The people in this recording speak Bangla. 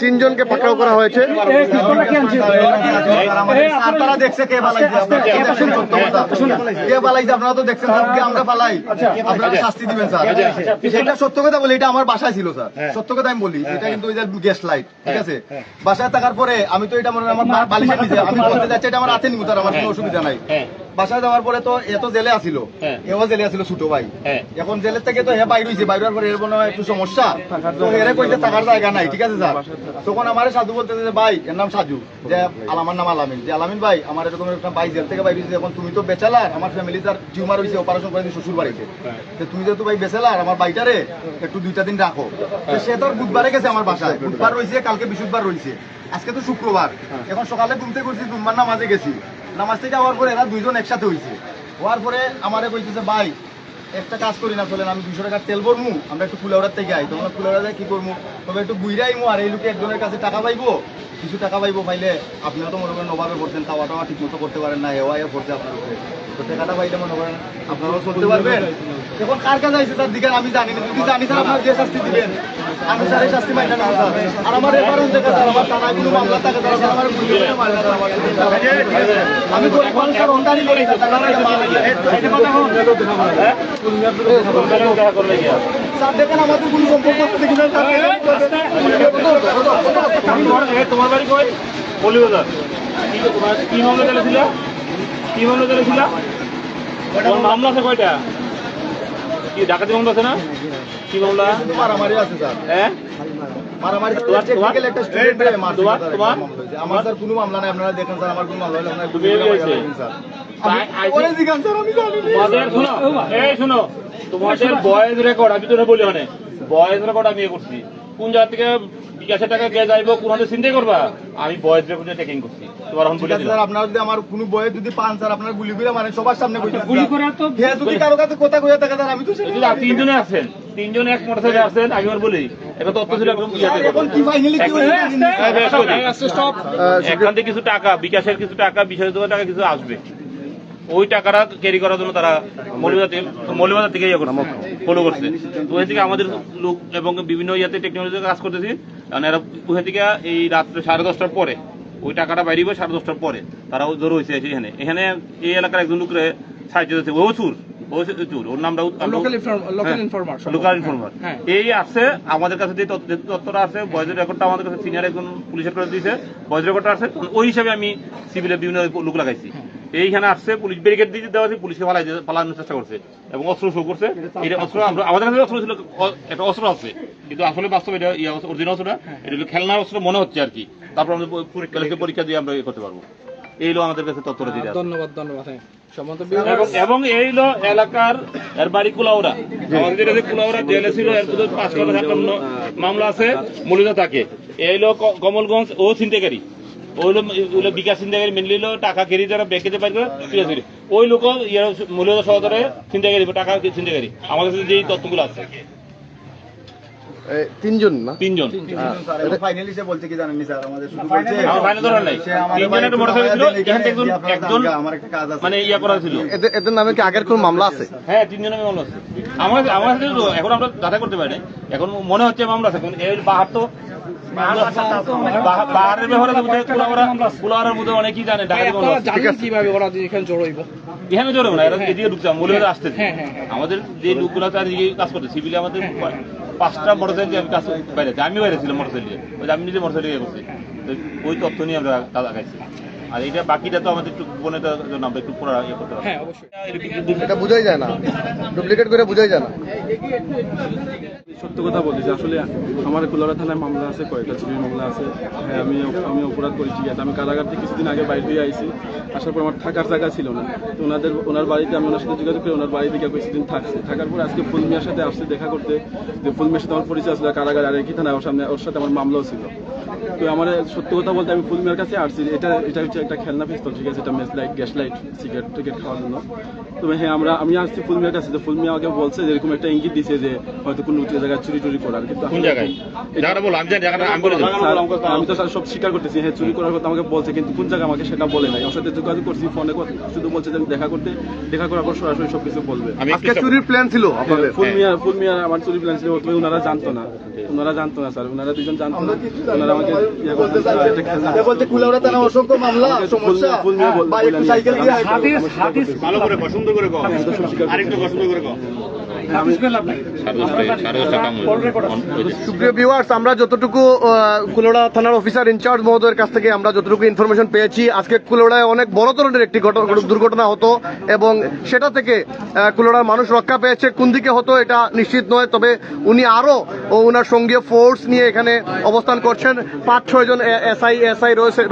তিনজনকে পাকড়াও করা হয়েছে। দেখছে কে আপনারা কে পালাইছে তো দেখছেন স্যার আমরা পালাই আপনারা শাস্তি দিবেন স্যার। সেটা সত্য কথা বলি এটা আমার বাসায় ছিল স্যার। সত্য কথা আমি বলি এটা কিন্তু ওই গেস্ট লাইট ঠিক আছে? বাসায় থাকার পরে আমি তো এটা মনে হয় আমার বা- বালিশের নিচে আমি বলতে যাচ্ছি এটা আমার হাতে নিব তার আমার কোনো অসুবিধা নাই। বাসায় যাওয়ার পরে তো এত জেলে আসিল এও জেলে আসিল ছোট ভাই। এখন জেলের থেকে তো হে বাইর হয়েছে বাইরের পরে এর মনে হয় একটু সমস্যা। তো এরে কইতে থাকার জায়গা নাই ঠিক আছে স্যার? তখন আমার সাধু বলতে যে ভাই এর নাম সাজু। যে আলামার নাম আলামিন। যে আলামিন ভাই আমার এরকম একটা ভাই জেল থেকে বাইর হয়েছে এখন তুমি তো বেচালার আমার ফ্যামিলি তার টিউমার হয়েছে অপারেশন করে শ্বশুর বাড়িতে তো তুমি যেহেতু ভাই বেচালার আমার বাইটারে একটু দুইটা দিন রাখো। তো সে তো আর বুধবারে গেছে আমার বাসায়। বুধবার রয়েছে কালকে বৃহস্পতিবার রয়েছে আজকে তো শুক্রবার। এখন সকালে ঘুমতে করছি জুম্মার নামাজে গেছি। নামাজ থেকে যাওয়ার পরে এরা দুইজন একসাথে হয়েছে হওয়ার পরে আমারে কইতেছে, ভাই, একটা কাজ করি না, চলেন, আমি দুশো টাকার তেল ভরমু, আমরা একটু কুলাউড়ার থেকে আই, তখন কুলাউড়া কি করব তবে একটু বুইরাইমু আর এই লোকে একজনের কাছে টাকা পাইবো কিছু টাকা পাইব পাইলে আপনিও তো মনে করেন নবাবে পড়ছেন খাওয়া টাওয়া ঠিক মতো করতে পারেন না হেওয়া পড়ছে আপনার উপরে তো টাকাটা পাইলে মনে করেন আপনারাও চলতে পারবেন। এখন কার কাছে আইসে তার দিকে আমি জানি না যদি জানি স্যার আপনার যে শাস্তি দিবেন। আমি স্যার এই শাস্তি মাইনা নেব স্যার আর আমার এবারও দেখা স্যার আমার টাকা কোনো মামলা থাকে তারা স্যার আমার আমি তো এখন স্যার অন্ডারি করি স্যার দেখেন আমাদের কোনো সম্পর্ক আছে কিনা স্যার তোমার বাড়ি কই? বলিবাজার কি মামলা চলেছিল কি মামলা চলেছিল মামলা আছে কয়টা? কি ডাকাতি মামলা আছে না? কি মামলা? মারামারি আছে স্যার। হ্যাঁ মারামারি তোমার- টেকনিক্যাল একটা স্টুডেন্ট তোমার-। আমার স্যার কোনো মামলা নাই আপনারা দেখেন স্যার আমার কোনো মামলা হলে তুমি স্যার। তাই- আই- পরে জিজ্ঞাসা স্যার আমি জানি না। তোমাদের শুনো। এই শুনো তোমাদের বয়েজ রেকর্ড আমি তো বলি মানে বয়েজ রেকর্ড আমি করছি। কোন জায়গা থেকে বিকাশের টাকা কে যাইবো কোন হাতে চিন্তাই করবা? আমি বয়েজ রেকর্ডে টেকিং করছি। তোমার এখন বলে দিলাম। আপনারা যদি আমার কোনো বয়ে যদি পান স্যার আপনার গুলি করে সবার সামনে কইতে গুলি করে তো যদি কারও কাছে কথা কইয়া থাকে আমি তো সেটা তিনজনে আছেন তিনজনে এক মোটরসাইকেলে আসছেন আমি আর বলি এটা তথ্য ছিল একদম ইয়াতে। এখন কি ফাইনালি কি হয়েছে জানি না। হ্যাঁ। এখান থেকে কিছু টাকা বিকাশের কিছু টাকা বিশ হাজার টাকা কিছু আসবে। ওই টাকাটা ক্যারি করার জন্য তারা মৌলবাজার থেকে মৌলবাজার থেকে ইয়ে করছে ফলো করছে। তো ওই থেকে আমাদের লোক এবং বিভিন্ন ইয়াতে টেকনোলজিতে কাজ করতেছি। কারণ এরা ওখান থেকে এই রাত্রে সাড়ে দশটার পরে ওই টাকাটা বাইরিব সাড়ে দশটার পরে। তারাও জড়ো হয়েছে এখানে। এখানে এই এলাকার একজন লোকরে সাহায্য দিচ্ছে ও চুর ও ওর নামটা Local inform- local informer, সম্ভবত। লোকাল ইনফরমার হ্যাঁ। এই আছে আমাদের কাছে যে তথ্য- যে তথ্যটা আছে বয়সের রেকর্ডটা আমাদের কাছে সিনিয়র একজন পুলিশের করে দিয়েছে বয়স রেকর্ডটা আছে। ওই হিসাবে আমি সিভিলের বিভিন্ন লোক লাগাইছি। এইখানে আসছে পুলিশ ব্যারিকেড দিয়ে দেওয়া আছে পুলিশকে পালাই পালানোর চেষ্টা করছে এবং অস্ত্র শো করছে। এটা অস্ত্র আমরা আমাদের কাছে অস্ত্র ছিল একটা অস্ত্র আছে। কিন্তু আসলে বাস্তবে এটা অরিজিনাল অস্ত্রটা এটা হলো খেলনার অস্ত্র মনে হচ্ছে আর কি। তারপর আমরা পরীক্ষা পরীক্ষা দিয়ে আমরা ইয়ে করতে পারব। এই হলো আমাদের কাছে তথ্যটা দিয়ে ধন্যবাদ ধন্যবাদ হ্যাঁ। এবং এই হলো এলাকার এর বাড়ি কুলাউড়া। আমাদের যে কুলাউড়া জেলে ছিল এর পাঁচ কথা মামলা আছে মূলত থাকে এই হলো কমলগঞ্জ ও ছিনতাইকারী। ওই হলো বিকাশ ছিনতাইকারী মেনলি হলো টাকা কেরি যারা ব্যাংকে পাই করে ঠিক আছে ওই লোক ইয়ার মূলত সহকারে ছিনতাইকারী বা টাকা ছিনতাইকারী আমাদের কাছে যেই তথ্যগুলো আছে। তিনজন না? তিনজন। ফাইনালি সে বলছে কি জানেন স্যার? আমাদের শুধু বলছে আমার ফাইনাল ধরার নাই। সে তিনজন একটা মোটরসাইকেল ছিল এখান থেকে একজন একজন আমার একটা কাজ আছে। মানে ইয়া করা ছিল। এদের এদের নামে কি আগের কোনো মামলা আছে? হ্যাঁ তিনজনে মামলা আছে। আমার আমার সাথে এখন আমরা দাদা করতে পারি এখন মনে হচ্ছে মামলা আছে। বাহার তো বাহারের ব্যাপারে তো বোধহয় কুলাউড়া মধ্যে অনেকেই জানে ডাকাতি মামলা আছে। জানেন কীভাবে ওরা যে এখানে জড়াইব এখানে জোরে না এরা এদিকে ঢুকছে মূল্য আসতেছে। হ্যাঁ, হ্যাঁ, হ্যাঁ। আমাদের যে লোকগুলো তার কাজ করছে। সিভিলে আমাদের পাঁচটা মোটরসাইকেল দিয়ে আমি কাজ বাইরে আমি বাইরে ছিলাম মোটরসাইকেল আমি নিজে মোটরসাইকেল করছি তো ওই তথ্য নিয়ে আমরা কাজ লাগাইছি আর এটা বাকিটা তো আমাদের একটু বোনেটার জন্য আমরা একটু পুরো ইয়ে করতে হ্যাঁ অবশ্যই। এটা বোঝাই যায় না। ডুপ্লিকেট করে বোঝাই যায় না। সত্য কথা বলি যে আসলে আমার কুলারা থানায় মামলা আছে, কয়েকটা চুরির মামলা আছে। হ্যাঁ আমি আমি অপরাধ করেছি। আমি কারাগার থেকে কিছুদিন আগে বাইরে দিয়ে আইছি। আসার পর আমার থাকার জায়গা ছিল না। তো ওনাদের ওনার বাড়িতে আমি ওনার সাথে যোগাযোগ করে ওনার বাড়ি থেকে কিছুদিন থাকছে। থাকার পর আজকে ফুলমিয়ার সাথে আসছে, দেখা করতে। যে ফুলমিয়ার সাথে আমার পরিচয় আসলে কারাগার আর একই থানায় ওর সামনে ওর সাথে আমার মামলাও ছিল। তো আমার সত্য কথা বলতে আমি ফুলমিয়ার কাছে আসছি। এটা এটা হচ্ছে একটা খেলনা পিস্তল ঠিক আছে? এটা mace light gas light cigarette ticket খাওয়ার জন্য। তবে হ্যাঁ আমরা আমি আসছি ফুলমিয়ার কাছে। তো ফুলমিয়া আমাকে বলছে যে এরকম একটা ইঙ্গিত দিছে যে হয়তো কোনো উঁচু জায়গায় চুরি টুরি করার। কিন্তু কোন জায়গায়? আমি তো স্যার সব স্বীকার করতেছি। হ্যাঁ চুরি করার কথা আমাকে বলছে কিন্তু কোন জায়গায় আমাকে সেটা বলে নাই। ওর সাথে যোগাযোগ করছি ফোনে শুধু বলছে যে আমি দেখা করতে দেখা করার পর সরাসরি সবকিছু বলবে। আজকে চুরির প্ল্যান ছিল আপনাদের। ফুলমিয়া ফুলমিয়া আমার চুরি প্ল্যান ছিল ওনারা জানতো না। ওনারা জানতো না স্যার। ওনারা দুজন জানতো না। ওনারা না, আমাকে ইয়ে বলতে করতে চাই একটা খেলনা। যে বলতে কুলাউড়া থানা অসংখ্য মামলা সমস্যা। একটু সাইকেল দিয়ে। হাদিস আমার ভালো করে পছন্দ করে করছি। আরেকটু পছন্দ করে কর সুপ্রিয় ভিউয়ার্স আমরা যতটুকু কুলোড়া থানার অফিসার ইনচার্জ মহোদয়ের কাছ থেকে আমরা যতটুকু ইনফরমেশন পেয়েছি, আজকে কুলোড়ায় অনেক বড় ধরনের একটি ঘট- দুর্ঘটনা হতো এবং সেটা থেকে কুলোড়ার মানুষ রক্ষা পেয়েছে, কোন দিকে হতো এটা নিশ্চিত নয়, তবে উনি আরও, ও ওনার সঙ্গে ফোর্স নিয়ে এখানে অবস্থান করছেন। পাঁচ, ছয় জন এসআই এসআই রয়েছে।